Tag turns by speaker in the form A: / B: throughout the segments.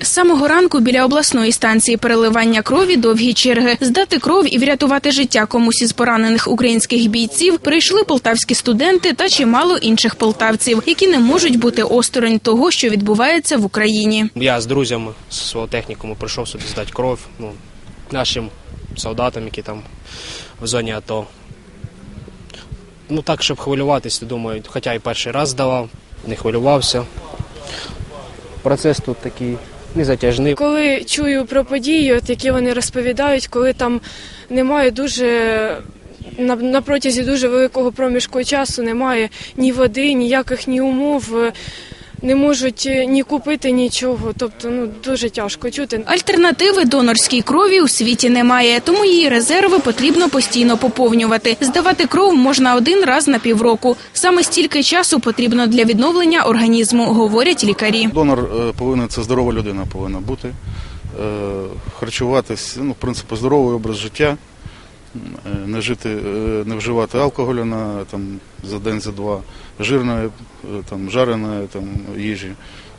A: З самого ранку біля обласної станції переливання крові довгі черги. Здати кров і врятувати життя комусь із поранених українських бійців прийшли полтавські студенти та чимало інших полтавців, які не можуть бути осторонь того, що відбувається в Україні.
B: Я з друзями з свого технікуму прийшов сюди здати кров ну, нашим солдатам, які там в зоні АТО. Ну так, щоб хвилюватися, думаю, хоча і перший раз здавав, не хвилювався. Процес тут такий незатяжний.
C: Коли чую про події, от які вони розповідають, коли там немає дуже на, на протязі дуже великого проміжку часу немає ні води, ніяких ні умов, е, не можуть е, ні купити нічого. Тобто, ну дуже тяжко чути.
A: Альтернативи донорській крові у світі немає, тому її резерви потрібно постійно поповнювати. Здавати кров можна один раз на півроку. Саме стільки часу потрібно для відновлення організму, говорять лікарі.
D: Донор е, повинен це здорова людина повинна бути, е, харчуватись, ну, в принципі, здоровий образ життя, не жити, е, не вживати алкоголю на там за день, за два, жирної, е, там жареної там їжі.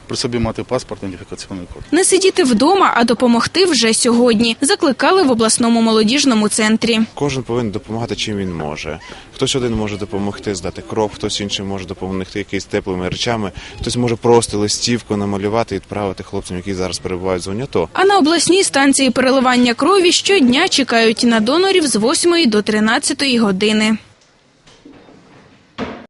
D: При собі мати паспорт, ідентифікаційний код.
A: Не сидіти вдома, а допомогти вже сьогодні. Закликали в обласному молодіжному центрі.
E: Кожен повинен допомагати чим він може. Хтось один може допомогти здати кров, хтось інший може допомогти якимись теплими речами, хтось може просто листівку намалювати і відправити хлопцям, які зараз перебувають в зоні АТО.
A: А на обласній станції переливання крові щодня чекають на донорів з 8 до 13 години.